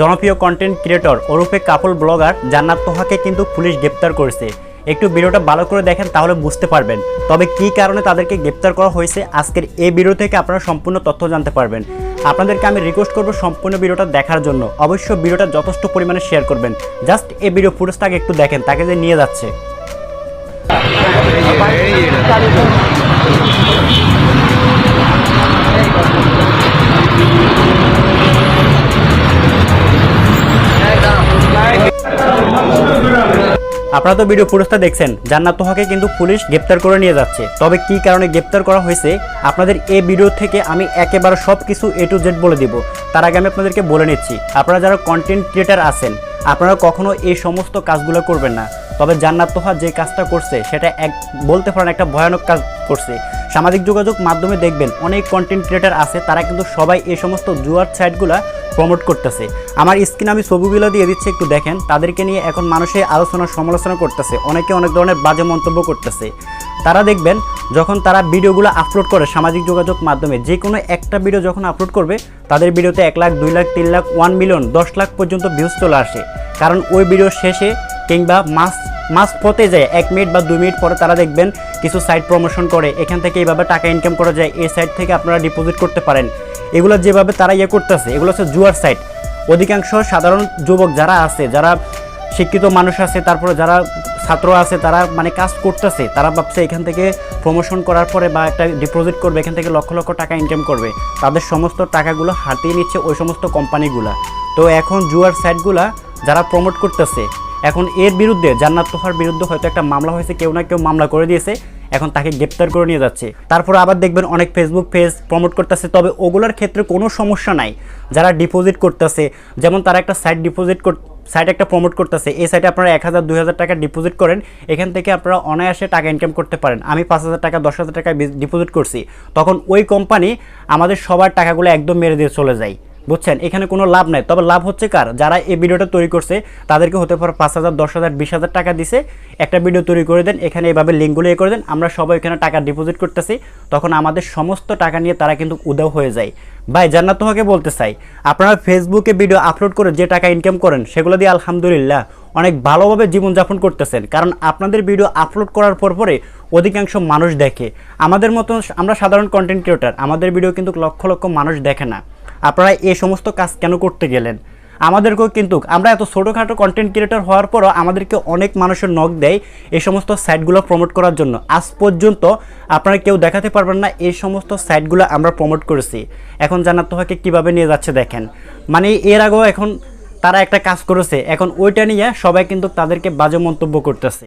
জনপ্রিয় content creator ওরফে couple blogger Jannat তোহাকে কিন্তু পুলিশ গ্রেপ্তার করেছে। একটু ভিডিওটা ভালো করে দেখেন তাহলে বুঝতে পারবেন। তবে কী কারণে তাদেরকে গ্রেপ্তার করা হয়েছে আজকের এই ভিডিও থেকে আপনারা সম্পূর্ণ তথ্য জানতে পারবেন। আপনাদেরকে আমি রিকোয়েস্ট করব সম্পূর্ণ ভিডিওটা দেখার জন্য। অবশ্যই ভিডিওটা যথেষ্ট পরিমাণে শেয়ার করবেন। জাস্ট এই ভিডিও ফুটেজটাকে একটু দেখেন, তাকে যে নিয়ে যাচ্ছে। আপনারা তো ভিডিও ফুটেজটা দেখছেন, জান্নাত তোহাকে কিন্তু পুলিশ গ্রেপ্তার করে নিয়ে যাচ্ছে। তবে কি কারণে গ্রেপ্তার করা হয়েছে, আপনাদের এই ভিডিও থেকে আমি একেবারে সব কিছু এ টু জেড বলে দিব। তার আগে আমি আপনাদেরকে বলে নিচ্ছি, আপনারা যারা কন্টেন্ট ক্রিয়েটার আছেন, আপনারা কখনো এই সমস্ত কাজগুলো করবেন না। তবে জান্নাত তোহা যে কাজটা করছে, সেটা এক, বলতে পারেন একটা ভয়ানক কাজ করছে। সামাজিক যোগাযোগ মাধ্যমে দেখবেন অনেক কন্টেন্ট ক্রিয়েটার আছে, তারা কিন্তু সবাই এই সমস্ত জুয়ার সাইটগুলা প্রমোট করতেছে। আমার স্ক্রিনে আমি ছবিগুলো দিয়ে দিচ্ছি, একটু দেখেন। তাদেরকে নিয়ে এখন মানুষে আলোচনা সমালোচনা করতেছে, অনেকে অনেক ধরনের বাজে মন্তব্য করতেছে। তারা দেখবেন, যখন তারা ভিডিওগুলো আপলোড করে সামাজিক যোগাযোগ মাধ্যমে যে কোনো একটা ভিডিও যখন আপলোড করবে, তাদের ভিডিওতে এক লাখ, দুই লাখ, তিন লাখ ওয়ান মিলিয়ন দশ লাখ পর্যন্ত ভিউজ চলে আসে। কারণ ওই ভিডিও শেষে কিংবা মাস মাস পথে যায়, এক মিনিট বা দুই মিনিট পরে তারা দেখবেন, কিছু সাইট প্রমোশন করে, এখান থেকে এইভাবে টাকা ইনকাম করা যায়, এই সাইট থেকে আপনারা ডিপোজিট করতে পারেন। এগুলো যেভাবে তারা ইয়ে করতেছে, এগুলো হচ্ছে জুয়ার সাইট অধিকাংশ সাধারণ যুবক যারা আছে, যারা শিক্ষিত মানুষ আছে, তারপরে যারা ছাত্র আছে, তারা মানে কাজ করতেছে, তারা ভাবছে এখান থেকে প্রমোশন করার পরে বা একটা ডিপোজিট করবে, এখান থেকে লক্ষ লক্ষ টাকা ইনকাম করবে। তাদের সমস্ত টাকাগুলো হাতিয়ে নিচ্ছে ওই সমস্ত কোম্পানিগুলা। তো এখন জুয়ার সাইটগুলা যারা প্রমোট করতেছে, এখন এর বিরুদ্ধে, জান্নাত তোহার বিরুদ্ধে হয়তো একটা মামলা হয়েছে, কেউ না কেউ মামলা করে দিয়েছে। এখন তাকে গ্রেপ্তার করে নিয়ে যাচ্ছে। তারপর আবার দেখবেন অনেক ফেসবুক পেজ প্রমোট করতেছে, তবে ওগুলোর ক্ষেত্রে কোনো সমস্যা নাই। যারা ডিপোজিট করতেছে, যেমন তারা একটা সাইট ডিপোজিট কর সাইট একটা প্রমোট করতেছে, এই সাইটে আপনারা এক হাজার, দুই হাজার টাকা ডিপোজিট করেন, এখান থেকে আপনারা অনায়াসে টাকা ইনকাম করতে পারেন। আমি পাঁচ হাজার টাকা, দশ হাজার টাকা ডিপোজিট করছি। তখন ওই কোম্পানি আমাদের সবার টাকাগুলো একদম মেরে দিয়ে চলে যায়। বুঝছেন? এখানে কোনো লাভ নাই। তবে লাভ হচ্ছে কার? যারা এই ভিডিওটা তৈরি করছে, তাদেরকে হতে পারে পাঁচ হাজার, দশ হাজার, বিশ হাজার টাকা দিছে। একটা ভিডিও তৈরি করে দেন, এখানে এভাবে লিঙ্কগুলো এ করে দেন। আমরা সবাই এখানে টাকা ডিপোজিট করতেছি। তখন আমাদের সমস্ত টাকা নিয়ে তারা কিন্তু উদাও হয়ে যায়। ভাই, জান্নাত তোমাকে বলতে চাই, আপনারা ফেসবুকে ভিডিও আপলোড করে যে টাকা ইনকাম করেন, সেগুলো দিয়ে আলহামদুলিল্লাহ অনেক ভালোভাবে জীবনযাপন করতেছেন। কারণ আপনাদের ভিডিও আপলোড করার পর পরে অধিকাংশ মানুষ দেখে। আমাদের মতো আমরা সাধারণ কন্টেন্ট ক্রিয়েটার আমাদের ভিডিও কিন্তু লক্ষ লক্ষ মানুষ দেখে না। আপনারা এই সমস্ত কাজ কেন করতে গেলেন? আমাদেরকেও কিন্তু, আমরা এত ছোটোখাটো কন্টেন্ট ক্রিয়েটর হওয়ার পরও আমাদেরকে অনেক মানুষের নখ দেয় এই সমস্ত সাইটগুলো প্রমোট করার জন্য। আজ পর্যন্ত আপনারা কেউ দেখাতে পারবেন না, এই সমস্ত সাইটগুলো আমরা প্রমোট করেছি। এখন জানার তোহাকে কীভাবে নিয়ে যাচ্ছে দেখেন। মানে এর আগেও এখন তারা একটা কাজ করেছে। এখন ওইটা নিয়ে সবাই কিন্তু তাদেরকে বাজে মন্তব্য করতেছে।